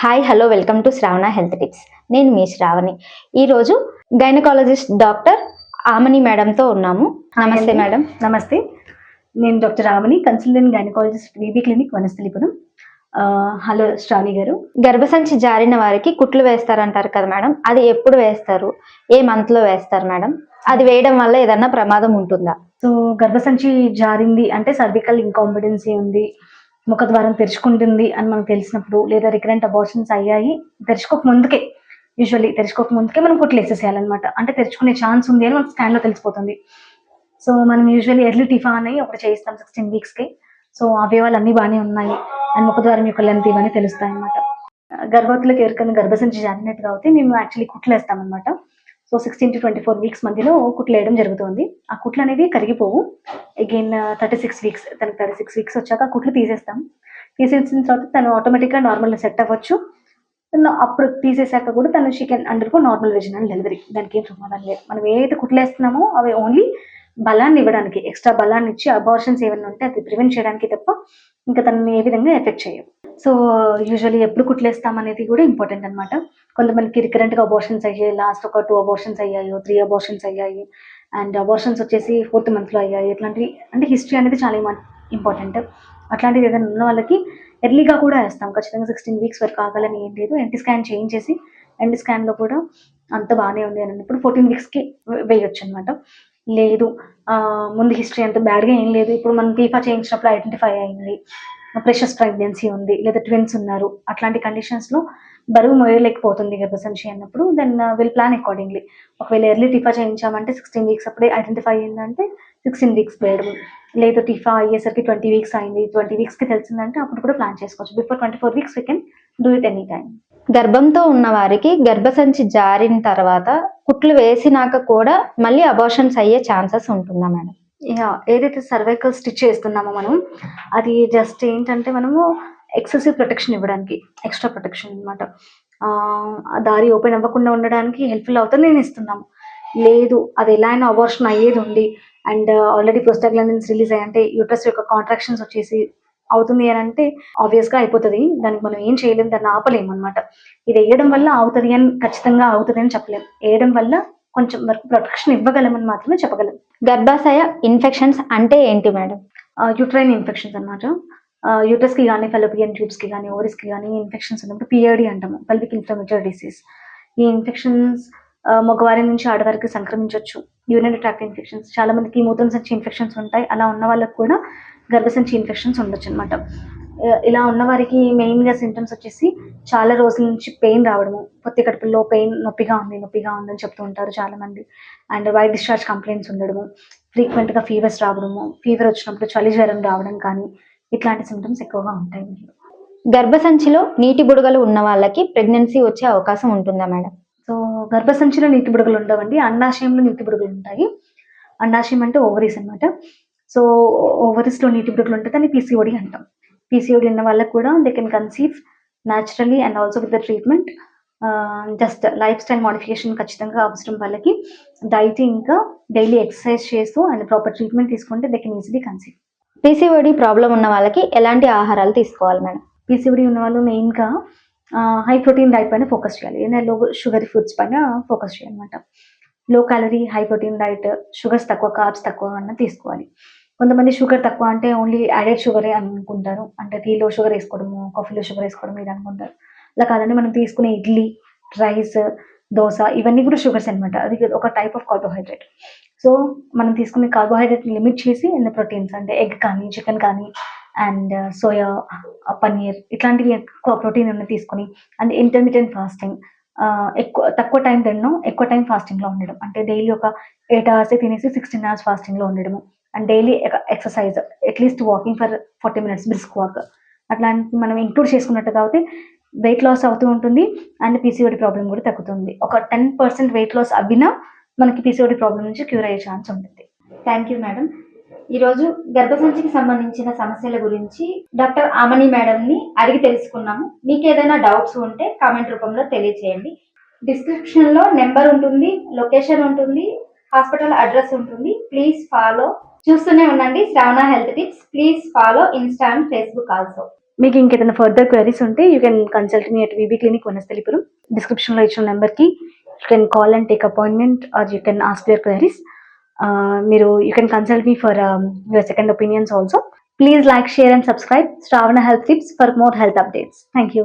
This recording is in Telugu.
Hi hello welcome to Shravana health tips నేను మీ శ్రావణి ఈరోజు గైనకాలజిస్ట్ డాక్టర్ ఆమని మేడంతో ఉన్నాము. నమస్తే. మేడం నమస్తే. నేను doctor Ramani consultant gynaecologist BB clinic Vanasthalipuram hello Shravani garu. గర్భసంచి జారిన వారికి కుట్లు వేస్తారంటారు కదా మేడం అది ఎప్పుడు వేస్తారు? ఏ మంత్లో వేస్తారు మేడం అది వేయడం వల్ల ఏదన్నా ప్రమాదం ఉంటుందా? సో గర్భసంచి జారింది అంటే సర్వికల్ ఇంకాంపిడెన్సీ ఉంది. ముఖద్వారం తెరుచుకుంటుంది అని మనకు తెలిసినప్పుడు లేదా రికరెంట్ అబార్షన్స్ అయ్యాయి తెరుచుకోక ముందుకే యూజువల్లీ తెరుచుకోక ముందుకే మనం కొట్లేసేసేయాలన్నమాట అంటే తెరుచుకునే ఛాన్స్ ఉంది అని మనకు స్కాన్లో తెలిసిపోతుంది. సో మనం యూజువల్లీ ఎర్లీ టిఫా అని ఒకటి చేయిస్తాం సిక్స్టీన్ వీక్స్కి. సో అవయవాలు అన్ని బాగానే ఉన్నాయి. అండ్ ముఖద్వారం యొక్క లెంత్ ఇవన్నీ తెలుస్తాయి అనమాట గర్భవతులకు ఎవరికైనా గర్భసంచి జారినట్టుగా అవుతే మేము యాక్చువల్లీ కుట్లు వేస్తాం అనమాట so sixteen to twenty four weeks మధ్యలో కుట్లు వేయడం జరుగుతుంది. ఆ కుట్లు అనేవి కరిగిపోవు. అగైన్ థర్టీ సిక్స్ వీక్స్ తనకి థర్టీ సిక్స్ వీక్స్ వచ్చాక కుట్లు తీసేస్తాం. తీసేసిన తర్వాత తను ఆటోమేటిక్గా నార్మల్ సెట్ అవ్వచ్చు. అప్పుడు తీసేసాక కూడా తను she can undergo undergo normal vaginal delivery దానికి ఏం ప్రమాదం లేదు. మనం ఏదైతే కుట్లు వేస్తున్నామో అవి ఓన్లీ బలాన్ని ఇవ్వడానికి ఎక్స్ట్రా బలాన్ని ఇచ్చి అబార్షన్స్ ఏమైనా ఉంటే అది ప్రివెంట్ చేయడానికి తప్ప ఇంకా తనని ఏ విధంగా ఎఫెక్ట్ చేయవు. సో యూజువలీ ఎప్పుడు కుట్లేస్తాం అనేది కూడా ఇంపార్టెంట్ అనమాట కొంతమందికి రికరెంట్గా అబోర్షన్స్ అయ్యాయి లాస్ట్ ఒక టూ అబోర్షన్స్ అయ్యాయి త్రీ అబోర్షన్స్ అయ్యాయి అండ్ అబోర్షన్స్ వచ్చేసి ఫోర్త్ మంత్లో అయ్యాయి. ఇట్లాంటివి అంటే హిస్టరీ అనేది చాలా ఇంపార్టెంట్ అట్లాంటిది ఏదైనా ఉన్న వాళ్ళకి ఎర్లీగా కూడా వేస్తాం. ఖచ్చితంగా సిక్స్టీన్ వీక్స్ వరకు ఆగాలని ఏం లేదు. ఎన్టీ స్కాన్ చేయించేసి ఎండ్ స్కాన్లో కూడా అంత బాగానే ఉంది అని అన్నప్పుడు ఫోర్టీన్ వీక్స్కి వేయొచ్చు అనమాట లేదు ముందు హిస్టరీ అంత బ్యాడ్గా ఏం లేదు. ఇప్పుడు మనం టీఫా చేయించినప్పుడు ఐడెంటిఫై అయింది. ప్రెషస్ ప్రెగ్నెన్సీ ఉంది లేదా ట్విన్స్ ఉన్నారు అట్లాంటి కండిషన్స్లో బరువు మోయలేకపోతుంది గర్భసంచి అన్నప్పుడు దెన్ విల్ ప్లాన్ అకార్డింగ్లీ ఒకవేళ ఎర్లీ టిఫా చేయించామంటే సిక్స్టీన్ వీక్స్ అప్పుడే ఐడెంటిఫై అయిందంటే సిక్స్టీన్ వీక్స్ వేయడం లేదు టిఫా అయ్యేసరికి ట్వంటీ వీక్స్ అయింది ట్వంటీ వీక్స్కి తెలిసిందంటే అప్పుడు కూడా ప్లాన్ చేసుకోవచ్చు. Before twenty four weeks we can do it any time గర్భంతో ఉన్న వారికి గర్భసంచి జారిన తర్వాత కుట్లు వేసినాక కూడా మళ్ళీ అబార్షన్స్ అయ్యే ఛాన్సెస్ ఉంటుందా మేడం ఏదైతే సర్వైకల్ స్టిచ్ చేస్తున్నామో మనం అది జస్ట్ ఏంటంటే మనము ఎక్సెసివ్ ప్రొటెక్షన్ ఇవ్వడానికి ఎక్స్ట్రా ప్రొటెక్షన్ అనమాట ఆ దారి ఓపెన్ అవ్వకుండా ఉండడానికి హెల్ప్ఫుల్ అవుతుంది నేను ఇస్తున్నాము. లేదు అది ఎలా అయినా అబార్షన్ అయ్యేది ఉంది అండ్ ఆల్రెడీ ప్రోస్టాగ్లాండిన్స్ రిలీజ్ అయ్యంటే యూట్రస్ యొక్క కాంట్రాక్షన్స్ వచ్చేసి అవుతుంది అని అంటే ఆబ్వియస్గా అయిపోతుంది. దానికి మనం ఏం చేయలేము దాన్ని ఆపలేము అనమాట ఇది వేయడం వల్ల అవుతుంది అని ఖచ్చితంగా అవుతుంది అని చెప్పలేము వేయడం వల్ల కొంచెం వరకు ప్రొటెక్షన్ ఇవ్వగలమని మాత్రమే చెప్పగలం. గర్భాశయ ఇన్ఫెక్షన్స్ అంటే ఏంటి మేడం? యూట్రైన్ ఇన్ఫెక్షన్స్ అనమాట యూటర్స్కి కానీ ఫెలోపియన్ ట్యూబ్స్కి కానీ ఓరిస్కి కానీ ఇన్ఫెక్షన్స్ ఉన్నప్పుడు పిఐడి అంటాము పెల్విక్ ఇన్ఫ్లమేటరీ డిసీజ్ ఈ ఇన్ఫెక్షన్స్ మగవారి నుంచి ఆడవారికి సంక్రమించవచ్చు. యూరినరీ ట్రాక్ట్ ఇన్ఫెక్షన్స్ చాలా మందికి మూత్రం సంచి ఇన్ఫెక్షన్స్ ఉంటాయి. అలా ఉన్న వాళ్ళకి కూడా గర్భసంచి ఇన్ఫెక్షన్స్ ఉండొచ్చు అనమాట ఇలా ఉన్న వారికి మెయిన్గా సిమ్టమ్స్ వచ్చేసి చాలా రోజుల నుంచి పెయిన్ రావడము. పొత్తి కడుపులో పెయిన్ నొప్పిగా ఉంది నొప్పిగా ఉందని చెప్తూ ఉంటారు చాలా మంది అండ్ వైట్ డిశ్చార్జ్ కంప్లైంట్స్ ఉండడము. ఫ్రీక్వెంట్గా ఫీవర్స్ రావడము. ఫీవర్ వచ్చినప్పుడు చలి జ్వరం రావడం కానీ ఇట్లాంటి సిమ్టమ్స్ ఎక్కువగా ఉంటాయి గర్భసంచిలో నీటి బుడగలు ఉన్న వాళ్ళకి ప్రెగ్నెన్సీ వచ్చే అవకాశం ఉంటుందా మేడం? సో గర్భసంచిలో నీటి బుడగలు ఉండవండి. అండాశయంలో నీటి బుడగలు ఉంటాయి. అండాశయం అంటే ఓవరీస్ అన్నమాట. సో ఓవరీస్లో నీటి బుడగలు ఉంటే దాన్ని పీసీఓడి అంటాం. పీసీఓడి ఉన్న వాళ్ళకి కూడా they can conceive naturally and also with the treatment just life style modification ఖచ్చితంగా అవసరం వాళ్ళకి. డైట్ ఇంకా డైలీ ఎక్సర్సైజ్ చేస్తూ అండ్ ప్రాపర్ ట్రీట్మెంట్ తీసుకుంటే they can easily conceive PCOD problem ఉన్న వాళ్ళకి ఎలాంటి ఆహారాలు తీసుకోవాలి మేడం? పీసీఓడి ఉన్న వాళ్ళు మెయిన్గా హై ప్రోటీన్ డైట్ పైన ఫోకస్ చేయాలి. ఏదైనా లో షుగర్ ఫుడ్స్ పైన ఫోకస్ చేయాలన్నమాట low calorie high protein diet sugars తక్కువ కార్బ్స్ తక్కువ అన్న తీసుకోవాలి. కొంతమంది షుగర్ తక్కువ అంటే ఓన్లీ యాడెడ్ షుగరే అనుకుంటారు. అంటే టీలో షుగర్ వేసుకోవడము కాఫీలో షుగర్ వేసుకోవడం ఇది అనుకుంటారు. అలా కాదండి మనం తీసుకునే ఇడ్లీ రైస్ దోశ ఇవన్నీ కూడా షుగర్స్ అన్నమాట. అది ఒక టైప్ ఆఫ్ కార్బోహైడ్రేట్ సో మనం తీసుకునే కార్బోహైడ్రేట్ లిమిట్ చేసి అండ్ ప్రోటీన్స్ అంటే ఎగ్ కానీ చికెన్ కానీ అండ్ సోయా పన్నీర్ ఇట్లాంటివి ఎక్కువ ప్రోటీన్ ఉన్న తీసుకొని అండ్ ఇంటర్మీడియట్ ఫాస్టింగ్ ఎక్కువ తక్కువ టైం తినడం ఎక్కువ టైం ఫాస్టింగ్లో ఉండడం. అంటే డైలీ ఒక ఎయిట్ అవర్స్ తినేసి సిక్స్టీన్ అవర్స్ ఫాస్టింగ్లో ఉండడము. And daily exercise at least walking for forty minutes brisk walk అట్లాంటి మనం ఇంక్లూడ్ చేసుకున్నట్టు కాబట్టి వెయిట్ లాస్ అవుతూ ఉంటుంది అండ్ పీసీఓడి ప్రాబ్లం కూడా తగ్గుతుంది. ఒక టెన్ పర్సెంట్ వెయిట్ లాస్ అవ్వినా మనకి పీసీఓడి ప్రాబ్లం నుంచి క్యూర్ అయ్యే ఛాన్స్ ఉంటుంది. థ్యాంక్ యూ మేడం ఈరోజు గర్భసంచికి సంబంధించిన సమస్యల గురించి డాక్టర్ ఆమణి మేడంని అడిగి తెలుసుకున్నాము. మీకు ఏదైనా డౌట్స్ ఉంటే కామెంట్ రూపంలో తెలియచేయండి. డిస్క్రిప్షన్లో నెంబర్ ఉంటుంది లొకేషన్ ఉంటుంది హాస్పిటల్ అడ్రస్ ఉంటుంది. ప్లీజ్ ఫాలో చూస్తూనే ఉండండి. Shravana health tips. Please follow insta and Facebook also. మీకు ఇంకేదైనా ఫర్దర్ క్వైరీస్ ఉంటే you can consult me at VB clinic Vanasthalipuram డిస్క్రిప్షన్లో ఇచ్చిన నెంబర్కి you can call and take appointment or you can ask your queries. మీరు you can consult me for um, your second opinions also. Please like share and subscribe. Shravana health tips for more health updates. Thank you.